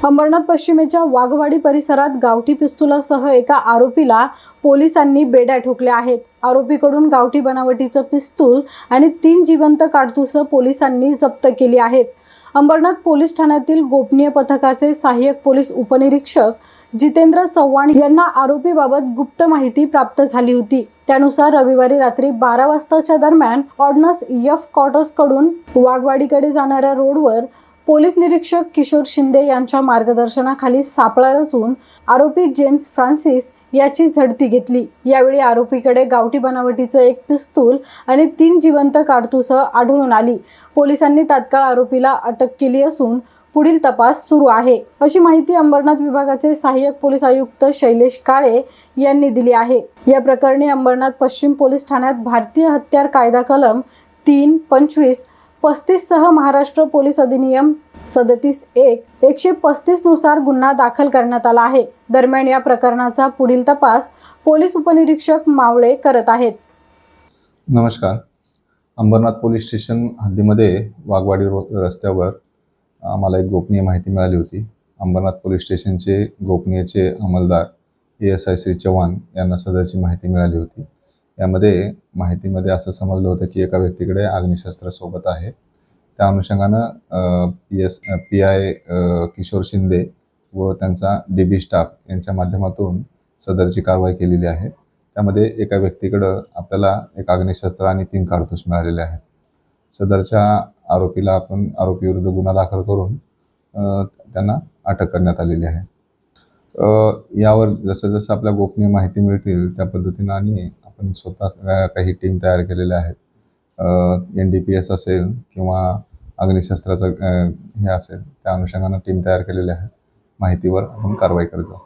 अंबरनाथ पश्चिमेच्या वाघवाडी परिसरात गावठी पिस्तुलासह एका आरोपीला पोलिसांनी बेड्या ठोकल्या आहेत. आरोपीकडून गावठी बनावटीचं पिस्तूल आणि तीन जिवंत काडतुसं पोलिसांनी जप्त केली आहेत. अंबरनाथ पोलीस ठाण्यातील गोपनीय पथकाचे सहाय्यक पोलीस उपनिरीक्षक जितेंद्र चव्हाण यांना आरोपीबाबत गुप्त माहिती प्राप्त झाली होती. त्यानुसार रविवारी रात्री बारा वाजताच्या दरम्यान ऑर्डनस यफ क्वार्टर्सकडून वाघवाडीकडे जाणाऱ्या रोडवर पोलीस निरीक्षक किशोर शिंदे यांच्या मार्गदर्शनाखाली सापळा रचून आरोपी जेम्स फ्रान्सिस याची झडती घेतली. यावेळी आरोपीकडे गावठी बनावटीचं एक पिस्तूल आणि तीन जिवंत कारतूस आढळून आली. पोलिसांनी तात्काळ आरोपीला अटक केली असून पुढील तपास सुरू आहे. अशी माहिती अंबरनाथ विभागाचे सहाय्यक पोलीस आयुक्त शैलेश काळे यांनी दिली आहे. या प्रकरणी अंबरनाथ पश्चिम पोलीस ठाण्यात भारतीय हत्यार कायदा कलम तीन पंचवीस पस्तीस सह महाराष्ट्र पोलीस अधिनियम सदतीस एक एकशे पस्तीसनुसार गुन्हा दाखल करण्यात आला आहे. दरम्यान या प्रकरणाचा पुढील तपास पोलीस उपनिरीक्षक मावळे करत आहेत. नमस्कार. अंबरनाथ पोलीस स्टेशन हद्दीमध्ये वाघवाडी रो रस्त्यावर आम्हाला एक गोपनीय माहिती मिळाली होती. अंबरनाथ पोलीस स्टेशनचे गोपनीयचे अंमलदार A S I Shri Chavan यांना सदरची माहिती मिळाली होती. यामध्ये माहितीमध्ये असं समजलं होतं की एका व्यक्तीकडे अग्निशस्त्र सोबत आहे. त्या अनुषंगानं P S P I Kishore Shinde व त्यांचा डी बी स्टाफ यांच्या माध्यमातून सदरची कारवाई केलेली आहे. त्यामध्ये एका व्यक्तीकडं आपल्याला एक अग्निशस्त्र आणि तीन कारतूस मिळालेले आहेत. सदरच्या आरोपीला आपण आरोपीविरुद्ध गुन्हा दाखल करून त्यांना अटक करण्यात आलेली आहे. यावर जसं जसं आपल्या गोपनीय माहिती मिळतील त्या पद्धतीनं आणि आपण स्वतः सगळ्या काही टीम तयार केलेल्या आहेत. एन डी पी एस असेल किंवा अग्निशस्त्राचं हे असेल त्या अनुषंगानं टीम तयार केलेल्या आहेत. माहितीवर आपण कारवाई करतो